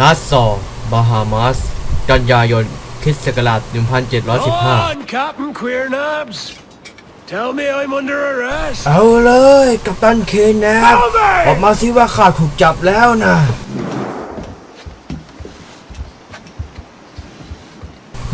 นาซอร์บาฮามาส กันยายนคริสต์ศักราช Go 1715 on, Captain Queer Knobs. Tell me I'm under arrest. เอาเลยกัปตันเคนนะเอาไปออกมาสิว่าข้าถูกจับแล้วนะ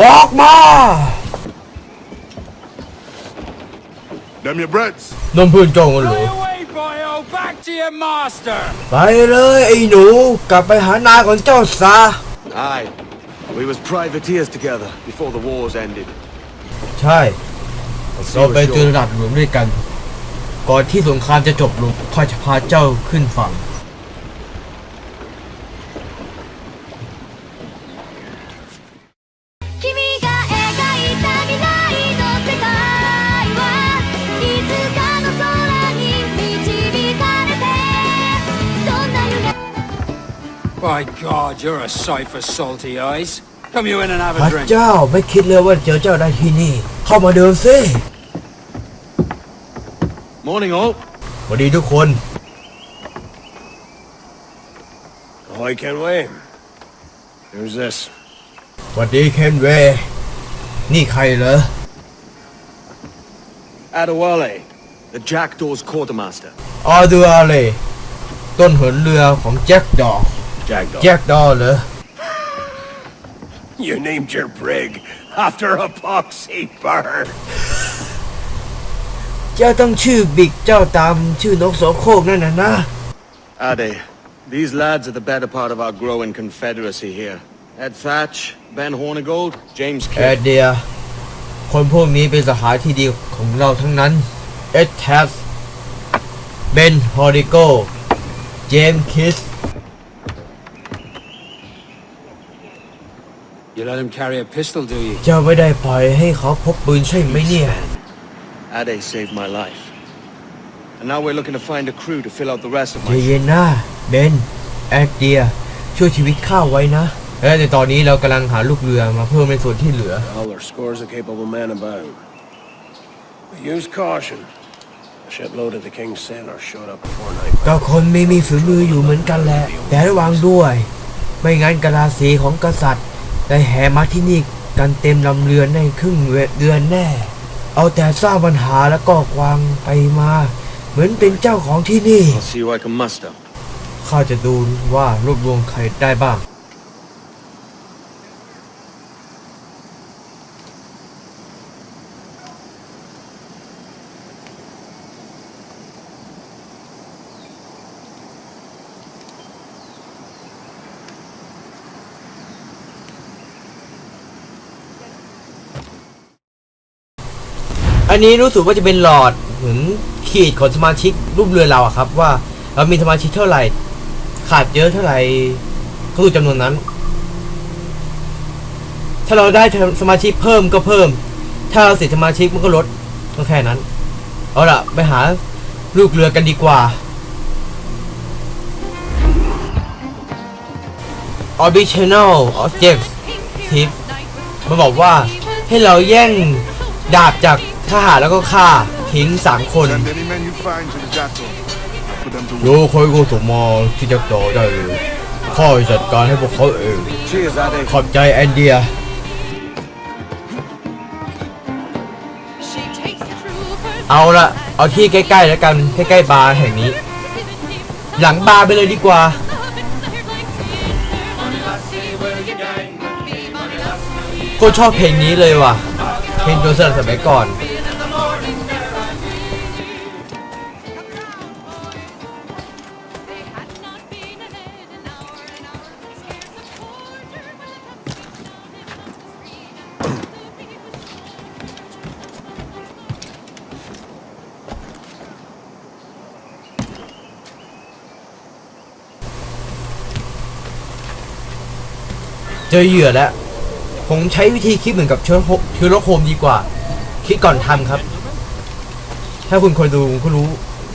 บอกมา Them your breads. นนพื้นโจงกันหรู Fly away, boyo! Back to your master! ไปเลยไอ้หนู กลับไปหานายของเจ้าซะ Aye. We was privateers together before the wars ended. ใช่เราไปเจอระดับหลวงด้วยกัน ก่อนที่สงครามจะจบลงข้าจะพาเจ้าขึ้นฝั่ง you're a sight for salty eyes. Come you in and have พ a ระ drink. เจ้าไม่คิดเลยว่าเจอเจ้าได้ที่นี่ เข้ามาเดินสิ Morning, all. สวัสดีทุกคน Oh, I can't wait. Who's this? สวัสดีเคนเวย์นี่ใครเหรอ Adewale, the Jackdaw's quartermaster. ออดูอาเลต้นเหินเรือของแจ็คดอ Jackdaw. แจ็คดอเหรอ You named your brig after a poxy bird. เจ้าต้องชื่อบิ๊กเจ้าตามชื่อนกโสโครกนั่นน่ะนะ Ade, these lads are the better part of our growing confederacy here. Ed Thatch, Ben Hornigold, James แอ Kidd. ดเดีย คนพวกนี้เป็นสหายที่ดีของเราทั้งนั้น เอ็ดแทสเบนฮอริโก เจมส์คิส You let him carry a pistol, do you? เจ้าไม่ได้ปล่อยให้เขาพกปืนใช่ไหมเนี่ย Ade saved my life. And now we're looking to find a crew to fill out the rest of ใจ my เย็นนะเบนแอดเดียช่วยชีวิตข้าไว้นะ และในตอนนี้เรากำลังหาลูกเรือมาเพิ่มในส่วนที่เหลือ Well, there's scores of capable men about. But use caution. A shipload of the King's sailors showed up before night. ก็คนไม่มีฝีมืออยู่เหมือนกันแหละ แต่ระวังด้วย ไม่งั้นกะลาสีของกษัตริย์ ได้แห่มาที่นี่กันเต็มลำเรือในครึ่งเดือนแน่ เอาแต่สร้างปัญหาแล้วก็กวางไปมา เหมือนเป็นเจ้าของที่นี่ I'll see who I can muster. ข้าจะดูว่ารวบรวมใครได้บ้าง นนี้รู้สึกว่าจะเป็นหลอดเหมือนขีดของสมาชิกรูปเรือเราอะครับ ว่าเรามีสมาชิกเท่าไหร่ ขาดเยอะเท่าไหร่ก็คือจำนวนนั้น ถ้าเราได้สมาชิกเพิ่มก็เพิ่ม ถ้าเราเสียสมาชิกมันก็ลดก็แค่นั้น เอาล่ะ ไปหาลูกเรือกันดีกว่า Original Object ทิปมันบอกว่าให้เราแย่งดาบจาก ทหารแล้วก็ฆ่าทิ้งสามคน Send any men you find to the Jackdaw. Put them to โย work. คอยกูส่งมาที่จะต่อได้เลยข้อยจัดการให้พวกเขาเอง Cheers, Ade. ขอบใจแอนเดีย She takes troopers เอาละเอาที่ใกล้ๆแล้วกันใกล้ๆบาร์แห่งนี้ หลังบาร์ไปเลยดีกว่า ก็ชอบเพลงนี้เลยว่ะเพลงโจเซอร์สมัยก่อน เจอเหยื่อแล้ว ผมใช้วิธีคิดเหมือนกับเชื้อโคเชื้อโรคโคมดีกว่า คิดก่อนทำครับ ถ้าคุณคอยดูคุณก็รู้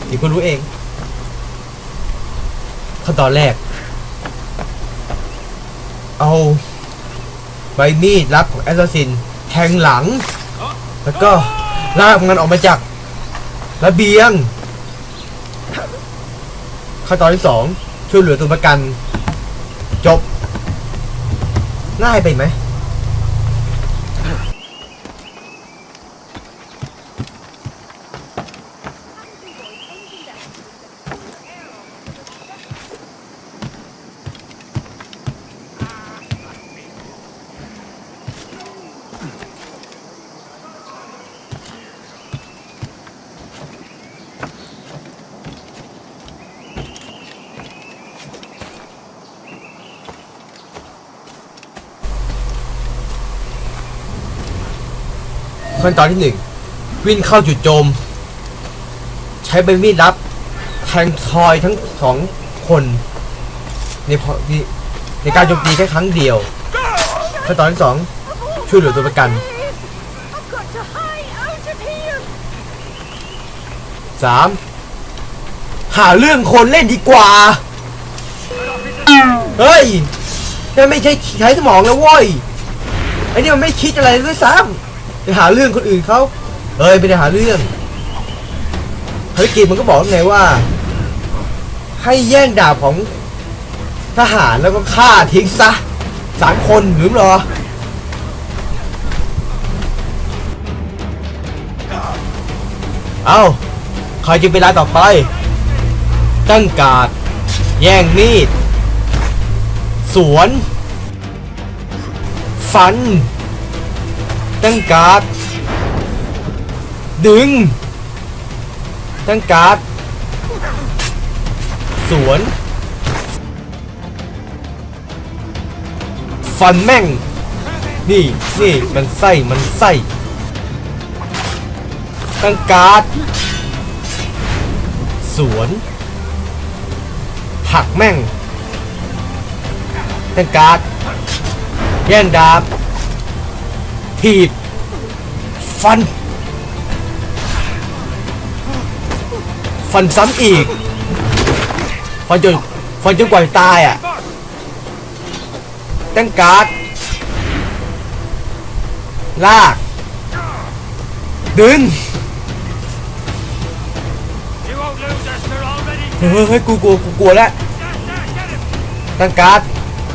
เดี๋ยวคุณรู้เองขั้นตอนแรก เอาใบมีดลับของแอสซัสซิน แทงหลัง แล้วก็ลากมันออกมาจากระเบียงขั้นตอนที่สองช่วยเหลือตัวประกัน จบ ง่ายไปไหม ขั้นตอนที่หนึ่งวิ่งเข้าจุดโจม ใช้ใบมีดรับแทงทอยทั้งสองคนในพอในการโจมตีแค่ครั้งเดียวขั้นตอนที่สองช่วยเหลือตัวประกันสามหาเรื่องคนเล่นดีกว่า เฮ้ยนี่นไม่ใช่ใช้สมองแล้วเว้ยไอ้นี่มันไม่คิดอะไรด้วยซ้ำ ไปหาเรื่องคนอื่นเขาเฮ้ยไม่ได้หาเรื่องภารกิจมันก็บอกไงว่า ให้แย่งดาบของทหารแล้วก็ฆ่าทิ้งซะสามคนหรือเหรอเอาใครจะเป็นรายต่อไป ตั้งการดแย่งมีด สวน ฟัน ตั้งการ์ด ดึง ตั้งการ์ด สวน ฟันแม่ง นี่นี่มันไส้ มันไส้ ตั้งการ์ด สวนหักแม่ง ตั้งการ์ด แย่งดาบ ถีบฟัน ฟันซ้ำอีก ฟันจนฟันจนกว่าจะตายอะตั้งการ์ดลาก ดึง You won't lose us, they're already เฮ้ยเฮ้ยเฮ้ยกูกลัวกูกลัวแล้วตั้งการ์ด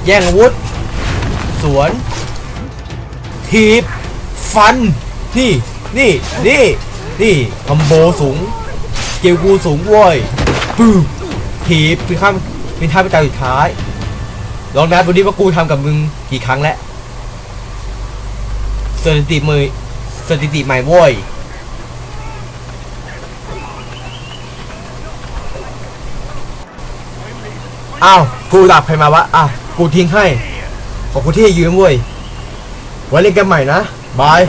แย่งอาวุธ สวน ทีบ ฟัน นี่ นี่ นี่ นี่คอมโบสูง เกลกูสูงว้ยปื้มทีบเป็นข้ามเป็นท่าเป็นตาสุดท้าย ลองนับดูดิว่ากูทำกับมึงกี่ครั้งแล้วสถิติมือสถิติใหม่โว้ยอ้าว กูดับใครมาวะอะกูทิ้งให้ ขอบคุณที่ยืมเว้ย ไว้เล่นกันใหม่นะ บาย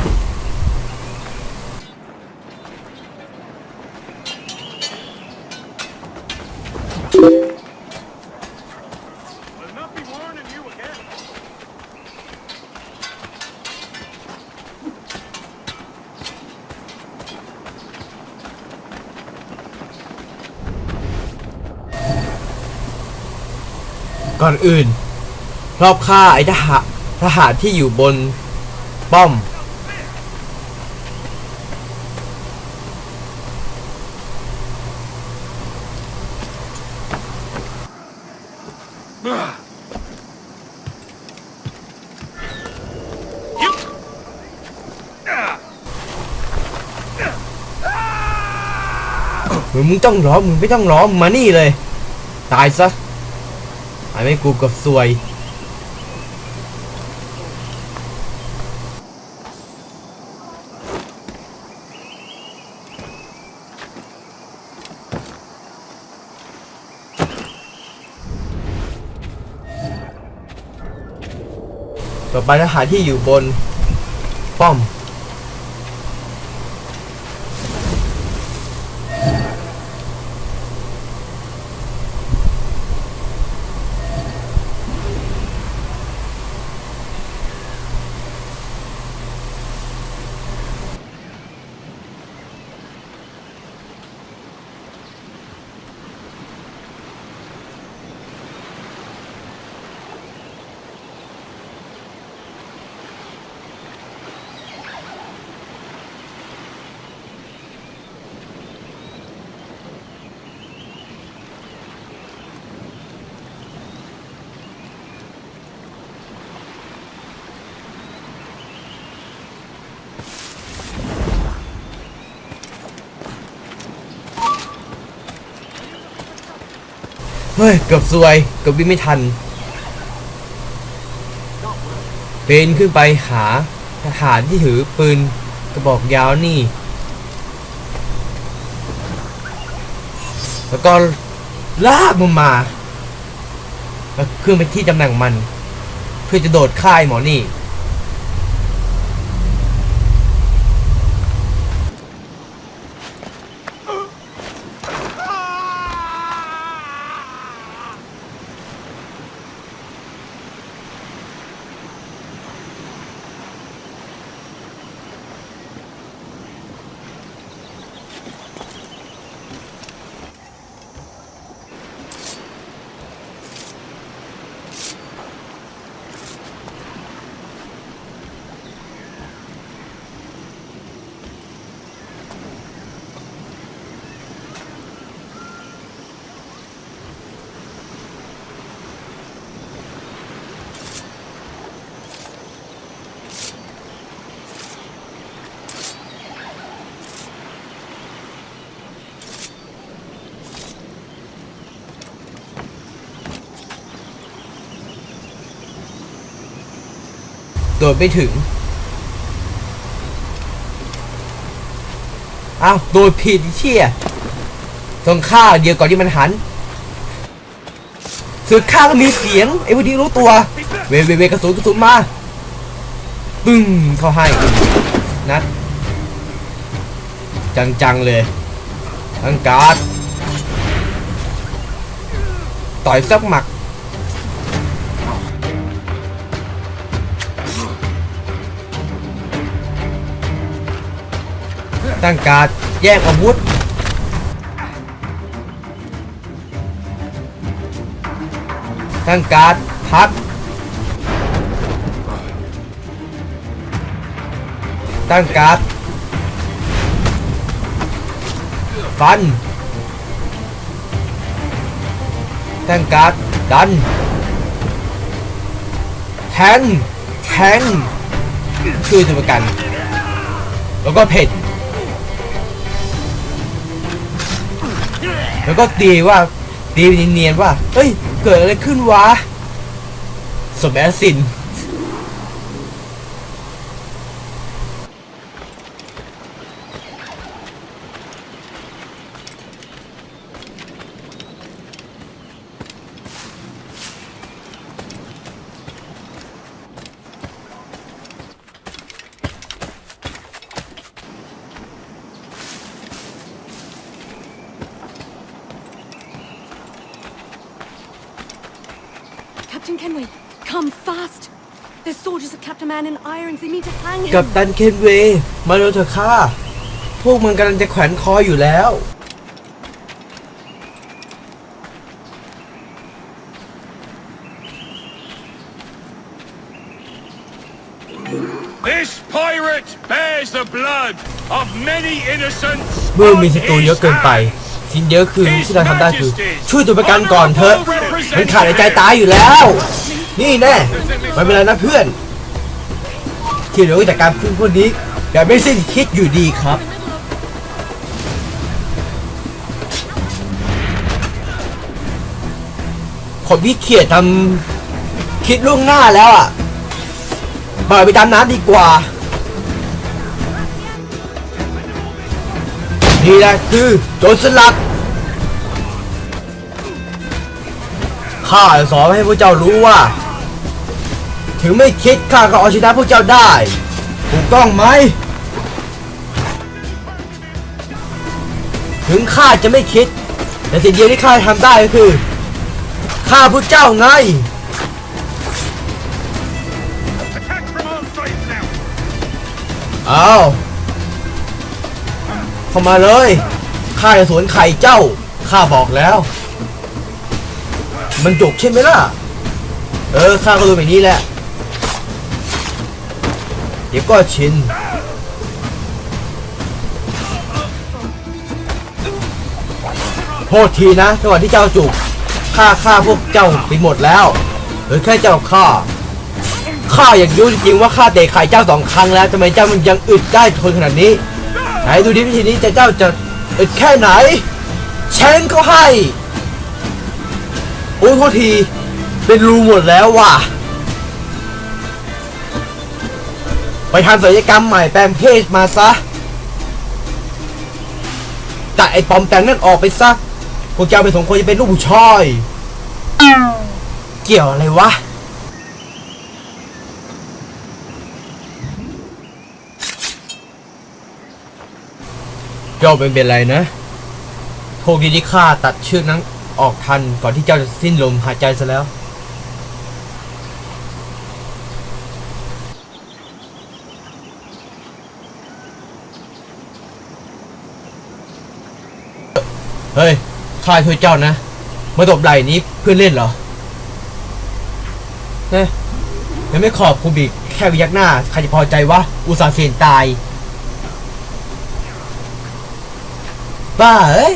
ก่อนอื่น รอบฆ่าไอ้ทหารทหารที่อยู่บน ป้อมมึงมึงต้องร้อมึงไม่ต้องร้องมานี่เลย ตายซะไอ้ไม่กูกับซวยับบรรทหารที่อยู่บนป้อม เฮ้ย เกือบซวยเกือบวิ่งไม่ทันปีนขึ้นไปหาทหารที่ถือปืนกระบอกยาวนี่ แล้วก็ลากมันมาแล้วขึ้นไปที่ตำแหน่งมัน เพื่อจะโดดฆ่าไอ้หมอนี่ โดดไม่ถึงอ้าวโดดผิดเชี่ยต้องฆ่าเดียวก่อนที่มันหันสึกฆ่าก็มีเสียงไอ้พวกนี้รู้ตัว เวเวเวกระสุนกระสุนมาปึ้งเข้าให้นัด จังๆเลยทั้งการ์ดต่อยซักหมัก ตั้งการแย่งอาวุธ ตั้งการพัก ตั้งการฟัน ตั้งการดัน แทง แทงช่วยตัวประกัน แล้วก็เผ็ด แล้วก็ตีว่าตีเนียนๆว่า เฮ้ย เกิดอะไรขึ้นวะสมแอสซิน to hang him. กับตันเคนเวย์มาเร็วเถอะค่ะ พวกมันกำลังจะแขวนคออยู่แล้ว This pirate bears the blood of many innocents เมื่อมี on ศัตรู his เยอะเกินไป hands. สิ่งเดียวคือที่เราทำได้คือ ช่วยตัวประกันก่อนเถอะ มันขาดหายใจตายอยู่แล้ว นี่แน่ไม่เป็นไรนะเพื่อน ที่เหลือจากการพึ่งพวกนี้อย่ไม่สิ้นคิดอยู่ดีครับผมพี่เขียดทำคิดล่วงหน้าแล้วอะปล่อยไปตามน้ำดีกว่า นี่แหละคือโจรสลัดข้าจะสอนให้พวกเจ้ารู้ว่า ถึงไม่คิดข้าก็เอาชนะพวกเจ้าได้ ถูกต้องไหม ถึงข้าจะไม่คิด แต่สิ่งเดียวที่ข้าทำได้ก็คือฆ่าพวกเจ้าไง เอาเข้ามาเลย ข้าจะสวนไข่เจ้า ข้าบอกแล้ว มันจุกใช่ไหมล่ะ เออ ข้าก็รู้แบบนี้แหละ เดี๋ยวก็ชิน โทษทีนะจังหวะที่เจ้าจุกข้าฆ่าพวกเจ้าไปหมดแล้วหรือแค่เจ้าฆ่าข้าอยากรู้จริงๆว่าข้าเตะไข่เจ้าสองครั้งแล้วทำไมเจ้ามันยังอึดได้ทนขนาดนี้ไหนดูดิวิธีนี้จะเจ้าจะอึดแค่ไหนแชงเขาให้โอ้โทษทีเป็นรูหมดแล้วว่ะ ไปทำศัลยกรรมใหม่แปลงเพศมาซะตัดไอ้ปอมแต่งนั่นออกไปซะพวกเจ้าเป็นสมควรจะเป็นลูกผู้ชายเกี่ยวอะไรวะเจ้าเป็นเป็นไรนะโชคดีที่ข้าตัดเชือกนั้นออกทันก่อนที่เจ้าจะสิ้นลมหายใจซะแล้ว เฮ้ย ข้าช่วยเจ้านะ มาตบไหล่นี้เพื่อนเล่นเหรอเนี่ยยังไม่ขอบคุณบีกแค่วิยักหน้า ใครจะพอใจวะ อุตส่าห์เสี่ยงตาย บ้าเอ้ย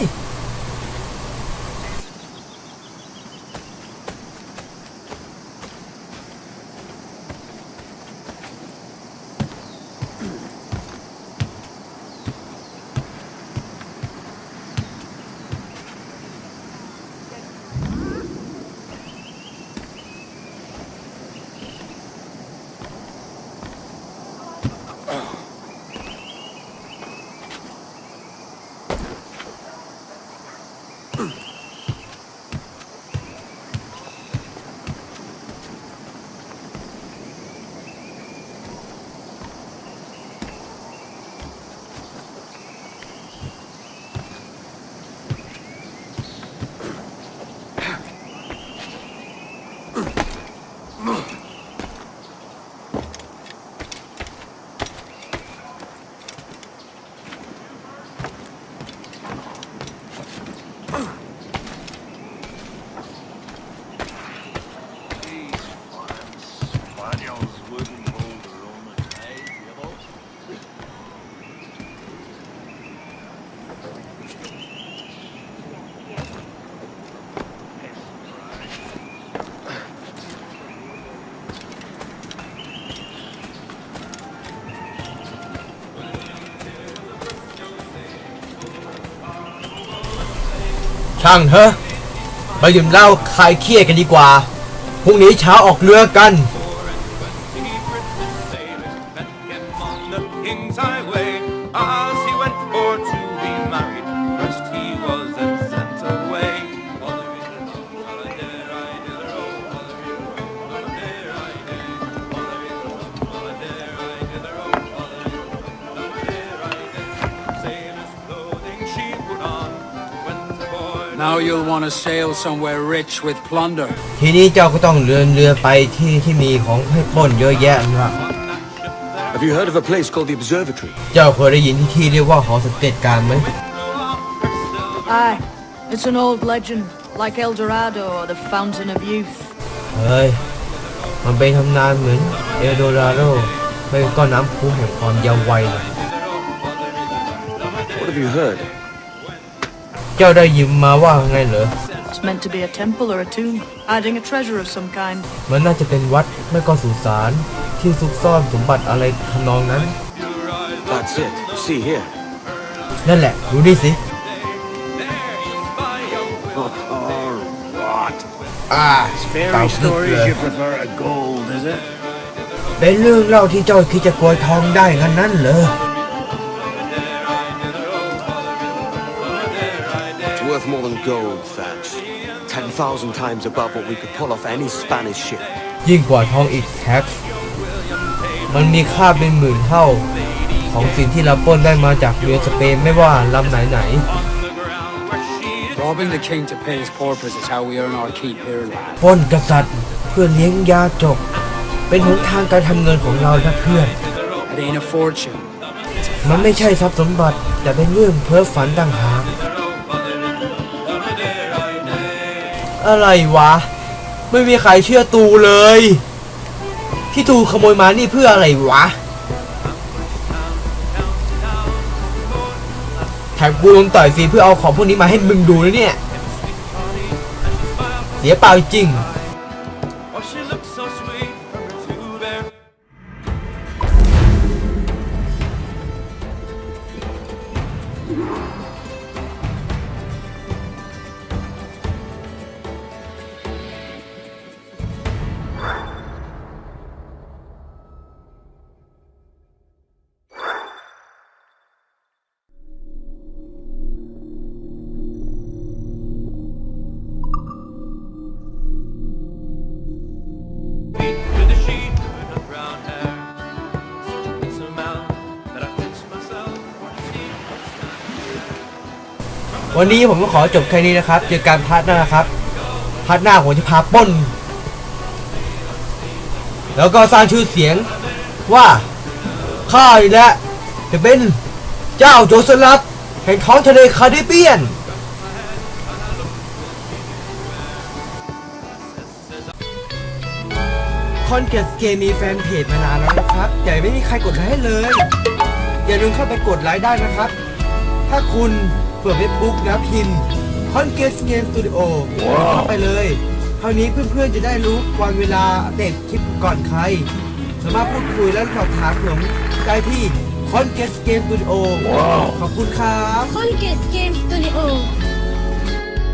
ช่างเถอะ ไปดื่มเหล้าคลายเครียดกันดีกว่า พรุ่งนี้เช้าออกเรือกัน Now you'll want to sail somewhere rich with plunder. ทีนี้เจ้าก็ต้องเรือนเรือไปที่ที่มีของให้ปล้นเยอะแยะนะครับ Have you heard of a place called the Observatory? เจ้าเคยได้ยินที่ที่เรียกว่าหอสังเกตการณ์ไหม Aye, it's an old legend, like El Dorado or the Fountain of Youth. เฮ้ย มันเป็นตำนานเหมือนเอลโดราโดไม่ก็น้ำพุแห่งความเยาว์วัยน่ะ What have you heard? เจ้าได้ยินมาว่าไงเหรอ It's meant to be a temple or a tomb, hiding a treasure of some kind. มันน่าจะเป็นวัดไม่ก็สุสานที่ซุกซ่อนสมบัติอะไรทำนองนั้น That's it. See here. นั่นแหละดูนี่สิอ่า Fairy เก่าคึก stories เลย you prefer to gold, is it? เป็นเรื่องเล่าที่เจ้าคิดจะโกยทองได้งั้นนั้นเหรอ gold, Thatch. Ten thousand times above what we could pull off any Spanish ship. ยิ่งกว่าทองอีกแท็กมันมีค่าเป็นหมื่นเท่า ของสิ่งที่เราปล้นได้มาจากเรือสเปนไม่ว่าลำไหนไหน Robbing the king to pay his porpoise is how we earn our keep here, lad. ปล้นกษัตริย์เพื่อเลี้ยงยาจก เป็นหนทางการทำเงินของเรานะเพื่อน It ain't a fortune. มันไม่ใช่ทรัพย์สมบัติแต่เป็นเรื่องเพ้อฝันต่างหาก อะไรวะ ไม่มีใครเชื่อตูเลยที่ตูขโมยมานี่เพื่ออะไรวะแถมกูโดนต่อยฟรีเพื่อเอาของพวกนี้มาให้มึงดูนะเนี่ย เสียเปล่าจริง วันนี้ผมก็ขอจบแค่นี้นะครับ เจอกันพาร์ทหน้าครับพาร์ทหน้าผมจะพาป้น แล้วก็สร้างชื่อเสียงว่าข้านี่แหละจะเป็นเจ้าโจรสลัดแห่งท้องทะเลคาริเบียน คอนเกตเกมมีแฟนเพจมานานแล้วนะครับ แต่ไม่มีใครกดไลค์ให้เลย อย่าลืมเข้าไปกดไลค์ได้นะครับ ถ้าคุณ ปิดเว็บบุ๊กนะครัพิมคอนเกสเกมสตูดิโอเข้าไปเลยคราวนี้เพื่อนๆจะได้รู้วันเวลาเดตคลิปก่อนใคร สามารถพูดคุยและสอบถามผนมได้ที่คอนเกสเกมสตูดิโอขอบคุณครับคอนเกสเกมสตูดิโอ